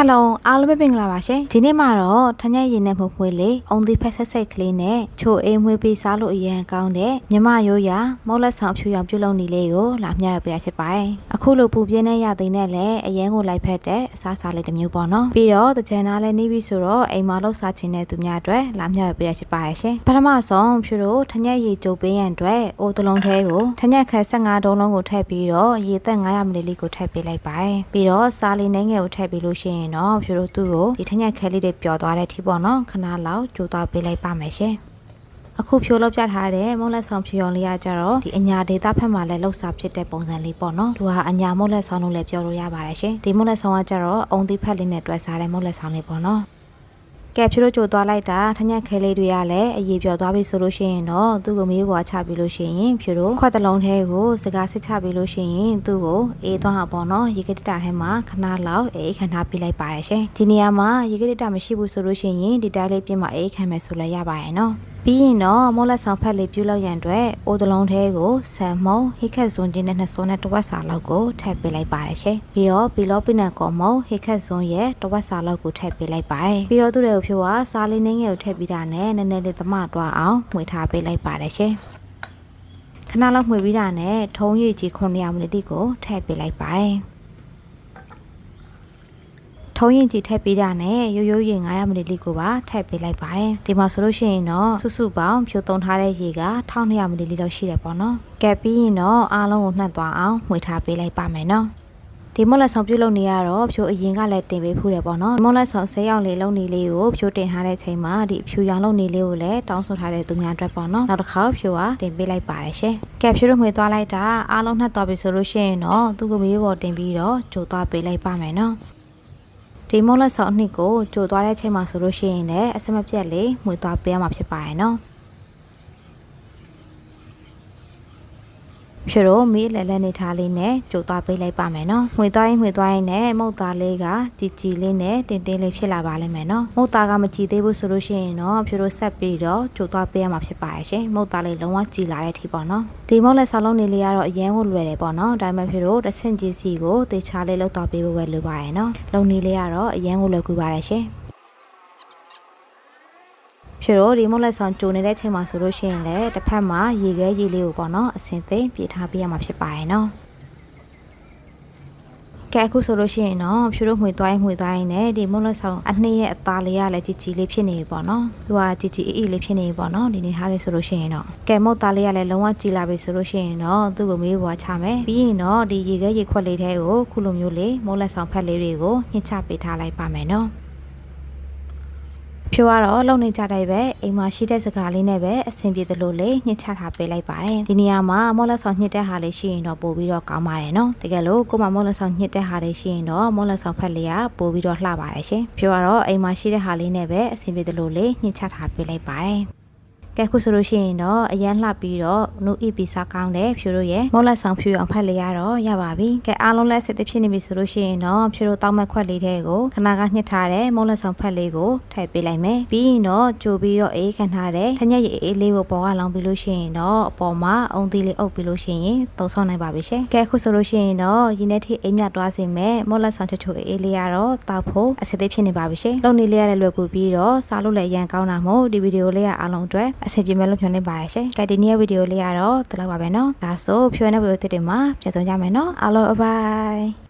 ဟယ်လိုအားလုံးပဲမင်္ဂလာပါရှင်ဒီနေ့မှာတော့ထညက်ရည်နဲ့မှုမွေးလေးအုံသီးဖက်ဆက်ဆက်ကလေးနဲ့ချိုအေးမွေးပြီးစားလို့အရင်ကောင်းတဲ့မြမရိုးရာမောက်လက်ဆောင်ဖြူရောင်ပြုတ်လုံးနေလေးကိုလာမျှရပြရဖြစ်ပါတယ်အခုလိုပူပြင်းတဲ့ရသိမ်းနဲ့လည်းအရင်ကိုလိုက်ဖက်တဲ့အစားစားလေးတစ်မျိုးပေါ့နော်ပြီးတော့တကြံသားလည်းနေပြီဆိုတော့အိမ်မှာလောက်စားခြင်းတဲ့သူများအတွက်လာမျှရပြရဖြစ်ပါတယ်ရှင်ပထမဆုံးဖြူတို့ထညက်ရည်ကြိုပေးရန်အတွက်အိုးတလုံးသေးကိုထညက်ခက်15တုံးလုံးကိုထည့်ပြီးတော့ရေသက်900မီလီလီကိုထည့်ပေးလိုက်ပါတယ်ပြီးတော့စားလေးနှင်းငယ်ကိုထည့်ပေးလို့ရှိရင်တော့ဖြူတို့သူ့ကိုဒီထညက်ခဲလေးတွေပျော်သွားတဲ့အထိပေါ့နော်ခဏလောက်ကြိုးသွားပေးလိုက်ပါမယ်ရှင်အခုဖြိုးလောက်ပြထားတဲ့မုတ်လက်ဆောင်ဖြူရောင်လေးကကြတော့ဒီအညာဒေတာဖက်မှာလည်းလှုပ်စာဖြစ်တဲ့ပုံစံလေးပေါ့နော်သူကအညာမုတ်လက်ဆောင်လို့လည်းပြောလို့ရပါတယ်ရှင်ဒီမုတ်လက်ဆောင်ကကြတော့အုံသီးဖက်လေးနဲ့တွဲစားတဲ့မုတ်လက်ဆောင်လေးပေါ့နော် ကဲဖြိုးတို့ကြိုသွားလိုက်တာထညက်ခဲလေးတွေကလည်းအရေးပြောသွားပြီဆိုလို့ရှိရင်တော့သူ့ကိုမေးဘွားချပြီးလို့ရှိရင်ဖြိုးတို့ခွက်တစ်လုံးထဲကိုစကားစစ်ချပြီးလို့ရှိရင်သူ့ကိုအေးသွားအောင်ပေါ့နော်ရေကတိတာထဲမှာခဏလောက်အေးခဏပြလိုက်ပါတယ်ရှင်ဒီနေရာမှာရေကတိတာမရှိဘူးဆိုလို့ရှိရင်ဒီတိုင်းလေးပြင်မှာအေးခံမယ်ဆိုလည်းရပါရဲ့နော် ပြီးရင်တော့မောလက်ဆောင်ဖက်လေးပြုတ်လောက်ရန်အတွက်အိုးတလုံးထဲကိုဆန်မုံဟိခက်ဇွန်ချင်းနဲ့နှစ်စုံနဲ့တစ်ဝက်စာလောက်ကိုထည့်ပေးလိုက်ပါတယ်ရှင်ပြီးတော့ဘီလောပီနတ်ကောမုံဟိခက်ဇွန်ရဲ့တစ်ဝက်စာလောက်ကိုထည့်ပေးလိုက်ပါတယ်ပြီးတော့သူ့ရဲ့ဖြိုးကစားလေးနှင်းငယ်ကိုထည့်ပြီးတာနဲ့နည်းနည်းလေးသမတွားအောင်မှွေထားပေးလိုက်ပါတယ်ရှင်ခဏလောက်မှွေပြီးတာနဲ့ထုံးရည်ကြီး900မီလီလီကိုထည့်ပေးလိုက်ပါတယ် ထုံးရင်ကြည့်ထည့်ပေးတာနဲ့ရိုးရိုးရေ900မီလီလီကိုပါထည့်ပေးလိုက်ပါတယ်ဒီမှာဆိုလို့ရှိရင်တော့စုစုပေါင်းဖြိုသုံးထားတဲ့ရေက1200မီလီလီလောက်ရှိတယ်ပေါ့နော်ကဲပြီးရင်တော့အားလုံးကိုနှက်သွားအောင်မှွေထားပေးလိုက်ပါမယ်နော်ဒီမော်လက်ဆောင်ပြုတ်လုပ်နေရတော့ဖြိုအရင်ကလည်းတင်ပေးဖူးတယ်ပေါ့နော်မော်လက်ဆောင်ဆေးရောင်လေးလုံးနေလေးကိုဖြိုတင်ထားတဲ့ချိန်မှာဒီဖြူရောင်လုံးနေလေးကိုလည်းတောင်းဆိုထားတဲ့သူများအတွက်ပေါ့နော်နောက်တစ်ခါဖြိုကတင်ပေးလိုက်ပါတယ်ရှင်ကဲဖြိုတို့မှွေသွားလိုက်တာအားလုံးနှက်သွားပြီဆိုလို့ရှိရင်တော့သူ့ကိုမေးပေါ်တင်ပြီးတော့ကြိုသွားပေးလိုက်ပါမယ်နော် ဒီမော်လက်ဆောင်အနှစ်ကိုကြိုသွားတဲ့ချိန်မှာဆိုလို့ရှိရင်လည်းအစမပြတ်လေးမှွေသွားပေးရမှာဖြစ်ပါရဲ့နော် ဖြိုတော့မေးလဲလဲနေထားလေးနဲ့ကြိုသွားပေးလိုက်ပါမယ်နော်။မှွေသွားရင်မှွေသွားရင်နဲ့မုတ်သားလေးကကြည်ကြည်လေးနဲ့တင်းတင်းလေးဖြစ်လာပါလိမ့်မယ်နော်။မုတ်သားကမကြည်သေးဘူးဆိုလို့ရှိရင်တော့ဖြိုတော့ဆက်ပြီးတော့ကြိုသွားပေးရမှာဖြစ်ပါရဲ့ရှင်။မုတ်သားလေးလုံးဝကြည်လာတဲ့အထိပေါ့နော်။ဒီမုတ်လက်ဆောင်းလုံးလေးလေးကတော့အရင်ကလွယ်တယ်ပေါ့နော်။ဒါပေမဲ့ဖြိုတော့တစ်ဆင့်ကြီးစီကိုတေချာလေးလောက်သွားပေးဖို့ပဲလိုပါရဲ့နော်။လုံနေလေးကတော့အရင်ကလွယ်ကူပါတယ်ရှင်။ ဖြစ်တော့ဒီမုတ်လက်ဆောင်ကြိုနေတဲ့ချိန်မှာဆိုလို့ရှိရင်လည်းတစ်ဖက်မှာရေခဲရေလေးကိုပေါ့နော်အစင်သိမ့်ပြေထားပေးရမှာဖြစ်ပါရဲ့နော်ကဲအခုဆိုလို့ရှိရင်တော့ဖြူတို့မှွေသွားရင်မှွေသွားရင်လည်းဒီမုတ်လက်ဆောင်အနှစ်ရဲ့အသားလေးကလည်းကြည်ကြည်လေးဖြစ်နေပြီပေါ့နော်သူကကြည်ကြည်အေးအေးလေးဖြစ်နေပြီပေါ့နော်ဒီနေ့ထားလေးဆိုလို့ရှိရင်တော့ကဲမုတ်သားလေးကလည်းလုံးဝကြည်လာပြီဆိုလို့ရှိရင်တော့သူ့ကိုမေးပွားချမယ်ပြီးရင်တော့ဒီရေခဲရေခွက်လေးထဲကိုခုလိုမျိုးလေးမုတ်လက်ဆောင်ဖက်လေးတွေကိုညှစ်ချပေးထားလိုက်ပါမယ်နော် ဖြိုးကတော့လုံနေကြတိုင်းပဲအိမ်မှာရှိတဲ့စကားလေးနဲ့ပဲအဆင်ပြေသလိုလေးညှစ်ချထားပေးလိုက်ပါတယ်ဒီနေရာမှာမော်လက်ဆောင်ညှစ်တဲ့ဟာလေးရှိရင်တော့ပို့ပြီးတော့ကောင်းပါတယ်နော်တကယ်လို့ကိုမမော်လက်ဆောင်ညှစ်တဲ့ဟာလေးရှိရင်တော့မော်လက်ဆောင်ဖက်လေးကပို့ပြီးတော့လှပါတယ်ရှင်ဖြိုးကတော့အိမ်မှာရှိတဲ့ဟာလေးနဲ့ပဲအဆင်ပြေသလိုလေးညှစ်ချထားပေးလိုက်ပါတယ် ကဲခုဆိုလို့ရှိရင်တော့အရန်လှပြီးတော့နူအီပီစာကောင်းတဲ့ဖြူတို့ရဲ့မော်လက်ဆောင်ဖြူအောင်ဖက်လေးရတော့ရပါပြီကဲအားလုံးလက်စစ်တစ်ဖြစ်နေပြီဆိုလို့ရှိရင်တော့ဖြူတို့တောင်းမဲ့ခွက်လေးတဲ့ကိုခဏကညှစ်ထားတဲ့မော်လက်ဆောင်ဖက်လေးကိုထည့်ပေးလိုက်မယ်ပြီးရင်တော့ကြိုပြီးတော့အေးခံထားတဲ့ထညက်ရည်အေးလေးကိုပေါ်ကလောင်ပြီးလို့ရှိရင်တော့အပေါ်မှာအုံသီးလေးအုပ်ပြီးလို့ရှိရင်သုံးဆောင်နိုင်ပါပြီရှင်ကဲခုဆိုလို့ရှိရင်တော့ရင်းနဲ့ထိအိမ်မြတ်တွားစေမယ်မော်လက်ဆောင်ချွတ်ချွတ်အေးလေးရတော့တောက်ဖို့အစစ်သေးဖြစ်နေပါပြီရှင်လုံနေလေးရတဲ့လွယ်ကူပြီးတော့စားလို့လည်းအရန်ကောင်းတာမို့ဒီဗီဒီယိုလေးရအားလုံးအတွက်အအဆင်ပြေမယ်လို့မျှော်လင့်ပါတယ်ရှင်။ကဲဒီနေ့ရဲ့ဗီဒီယိုလေးကတော့ဒီလောက်ပါပဲနော်။ဒါဆိုဖြိုးနေဗီဒီယိုတစ်တင်မှာပြန်ဆုံကြမယ်နော်။အားလုံးအပိုင်း